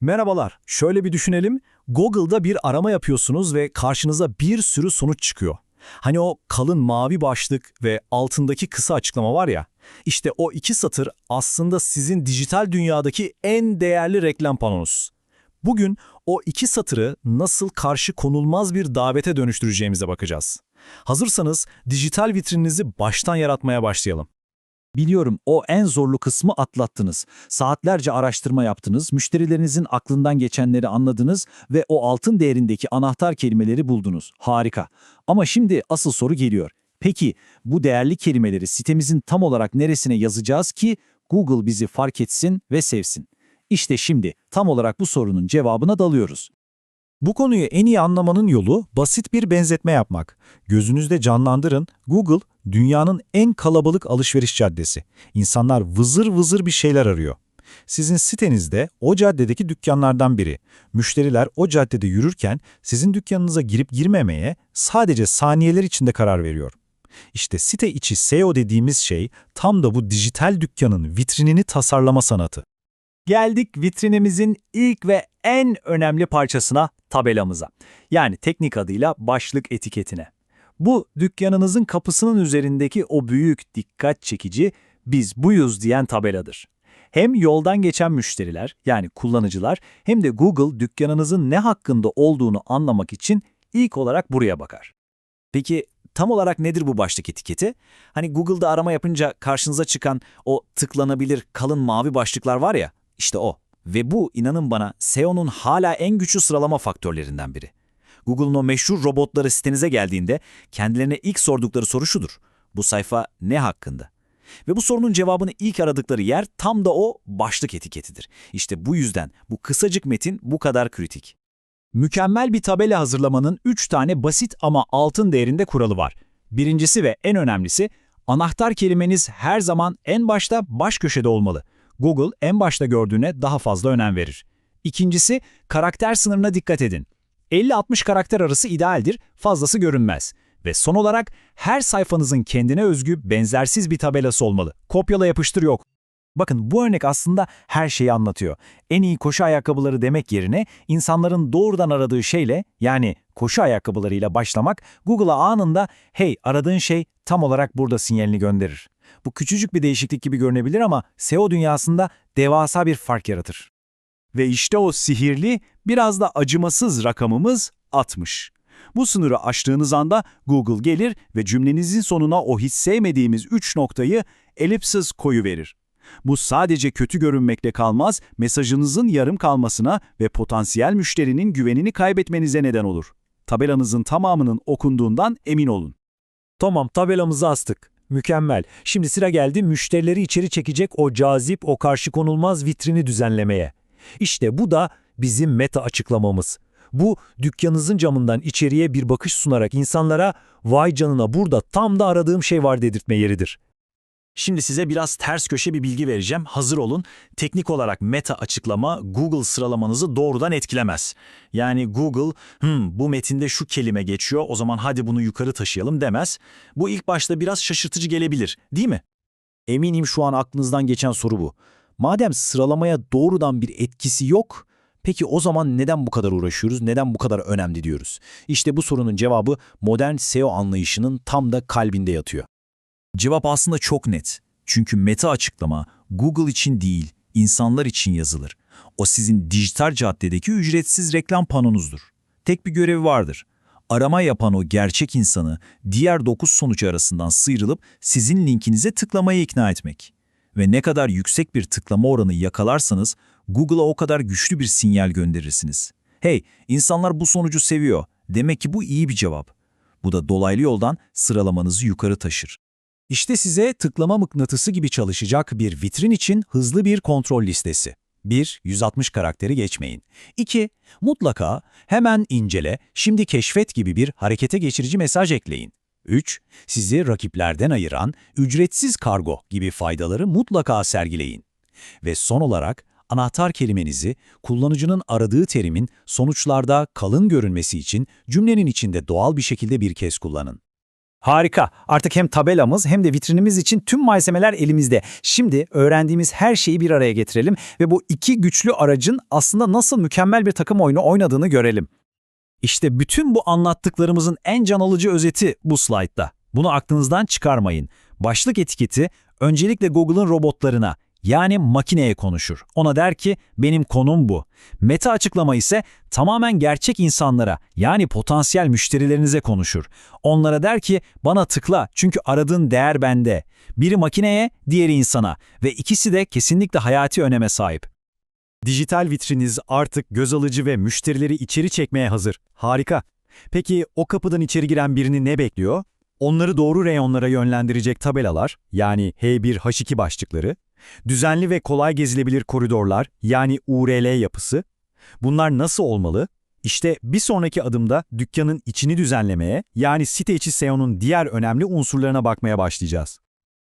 Merhabalar, şöyle bir düşünelim. Google'da bir arama yapıyorsunuz ve karşınıza bir sürü sonuç çıkıyor. Hani o kalın mavi başlık ve altındaki kısa açıklama var ya, işte o iki satır aslında sizin dijital dünyadaki en değerli reklam panonuz. Bugün o iki satırı nasıl karşı konulmaz bir davete dönüştüreceğimize bakacağız. Hazırsanız dijital vitrininizi baştan yaratmaya başlayalım. Biliyorum o en zorlu kısmı atlattınız. Saatlerce araştırma yaptınız, müşterilerinizin aklından geçenleri anladınız ve o altın değerindeki anahtar kelimeleri buldunuz. Harika. Ama şimdi asıl soru geliyor. Peki bu değerli kelimeleri sitemizin tam olarak neresine yazacağız ki Google bizi fark etsin ve sevsin? İşte şimdi tam olarak bu sorunun cevabına dalıyoruz. Bu konuyu en iyi anlamanın yolu basit bir benzetme yapmak. Gözünüzde canlandırın, Google dünyanın en kalabalık alışveriş caddesi. İnsanlar vızır vızır bir şeyler arıyor. Sizin sitenizde o caddedeki dükkanlardan biri. Müşteriler o caddede yürürken sizin dükkanınıza girip girmemeye sadece saniyeler içinde karar veriyor. İşte site içi SEO dediğimiz şey tam da bu dijital dükkanın vitrinini tasarlama sanatı. Geldik vitrinimizin ilk ve en önemli parçasına, tabelamıza. Yani teknik adıyla başlık etiketine. Bu dükkanınızın kapısının üzerindeki o büyük dikkat çekici biz buyuz diyen tabeladır. Hem yoldan geçen müşteriler yani kullanıcılar hem de Google dükkanınızın ne hakkında olduğunu anlamak için ilk olarak buraya bakar. Peki tam olarak nedir bu başlık etiketi? Hani Google'da arama yapınca karşınıza çıkan o tıklanabilir kalın mavi başlıklar var ya, işte o. Ve bu inanın bana SEO'nun hala en güçlü sıralama faktörlerinden biri. Google'un o meşhur robotları sitenize geldiğinde kendilerine ilk sordukları soru şudur. Bu sayfa ne hakkında? Ve bu sorunun cevabını ilk aradıkları yer tam da o başlık etiketidir. İşte bu yüzden bu kısacık metin bu kadar kritik. Mükemmel bir tabela hazırlamanın 3 tane basit ama altın değerinde kuralı var. Birincisi ve en önemlisi, anahtar kelimeniz her zaman en başta baş köşede olmalı. Google en başta gördüğüne daha fazla önem verir. İkincisi, karakter sınırına dikkat edin. 50-60 karakter arası idealdir, fazlası görünmez. Ve son olarak her sayfanızın kendine özgü benzersiz bir tabelası olmalı. Kopyala yapıştır yok. Bakın bu örnek aslında her şeyi anlatıyor. En iyi koşu ayakkabıları demek yerine insanların doğrudan aradığı şeyle yani koşu ayakkabılarıyla başlamak Google'a anında hey aradığın şey tam olarak burada sinyalini gönderir. Bu küçücük bir değişiklik gibi görünebilir ama SEO dünyasında devasa bir fark yaratır. Ve işte o sihirli, biraz da acımasız rakamımız 60. Bu sınırı aştığınız anda Google gelir ve cümlenizin sonuna o hiç sevmediğimiz 3 noktayı elipsiz koyu verir. Bu sadece kötü görünmekle kalmaz, mesajınızın yarım kalmasına ve potansiyel müşterinin güvenini kaybetmenize neden olur. Tabelanızın tamamının okunduğundan emin olun. Tamam tabelamızı astık. Mükemmel. Şimdi sıra geldi müşterileri içeri çekecek o cazip, o karşı konulmaz vitrini düzenlemeye. İşte bu da bizim meta açıklamamız. Bu dükkanınızın camından içeriye bir bakış sunarak insanlara vay canına burada tam da aradığım şey var dedirtme yeridir. Şimdi size biraz ters köşe bir bilgi vereceğim. Hazır olun. Teknik olarak meta açıklama Google sıralamanızı doğrudan etkilemez. Yani Google, hmm, bu metinde şu kelime geçiyor, o zaman hadi bunu yukarı taşıyalım demez. Bu ilk başta biraz şaşırtıcı gelebilir, değil mi? Eminim şu an aklınızdan geçen soru bu. Madem sıralamaya doğrudan bir etkisi yok, peki o zaman neden bu kadar uğraşıyoruz, neden bu kadar önemli diyoruz? İşte bu sorunun cevabı modern SEO anlayışının tam da kalbinde yatıyor. Cevap aslında çok net. Çünkü meta açıklama Google için değil, insanlar için yazılır. O sizin dijital caddedeki ücretsiz reklam panonuzdur. Tek bir görevi vardır. Arama yapan o gerçek insanı diğer 9 sonuç arasından sıyrılıp sizin linkinize tıklamaya ikna etmek. Ve ne kadar yüksek bir tıklama oranı yakalarsanız Google'a o kadar güçlü bir sinyal gönderirsiniz. Hey, insanlar bu sonucu seviyor. Demek ki bu iyi bir cevap. Bu da dolaylı yoldan sıralamanızı yukarı taşır. İşte size tıklama mıknatısı gibi çalışacak bir vitrin için hızlı bir kontrol listesi. 1. 160 karakteri geçmeyin. 2. Mutlaka hemen incele, şimdi keşfet gibi bir harekete geçirici mesaj ekleyin. 3. Sizi rakiplerden ayıran ücretsiz kargo gibi faydaları mutlaka sergileyin. Ve son olarak anahtar kelimenizi kullanıcının aradığı terimin sonuçlarda kalın görünmesi için cümlenin içinde doğal bir şekilde bir kez kullanın. Harika. Artık hem tabelamız hem de vitrinimiz için tüm malzemeler elimizde. Şimdi öğrendiğimiz her şeyi bir araya getirelim ve bu iki güçlü aracın aslında nasıl mükemmel bir takım oyunu oynadığını görelim. İşte bütün bu anlattıklarımızın en can alıcı özeti bu slaytta. Bunu aklınızdan çıkarmayın. Başlık etiketi öncelikle Google'ın robotlarına yani makineye konuşur. Ona der ki benim konum bu. Meta açıklama ise tamamen gerçek insanlara yani potansiyel müşterilerinize konuşur. Onlara der ki bana tıkla çünkü aradığın değer bende. Biri makineye, diğeri insana ve ikisi de kesinlikle hayati öneme sahip. Dijital vitriniz artık göz alıcı ve müşterileri içeri çekmeye hazır. Harika. Peki o kapıdan içeri giren birini ne bekliyor? Onları doğru reyonlara yönlendirecek tabelalar, yani H1, H2 başlıkları, düzenli ve kolay gezilebilir koridorlar, yani URL yapısı. Bunlar nasıl olmalı? İşte bir sonraki adımda dükkanın içini düzenlemeye, yani site içi SEO'nun diğer önemli unsurlarına bakmaya başlayacağız.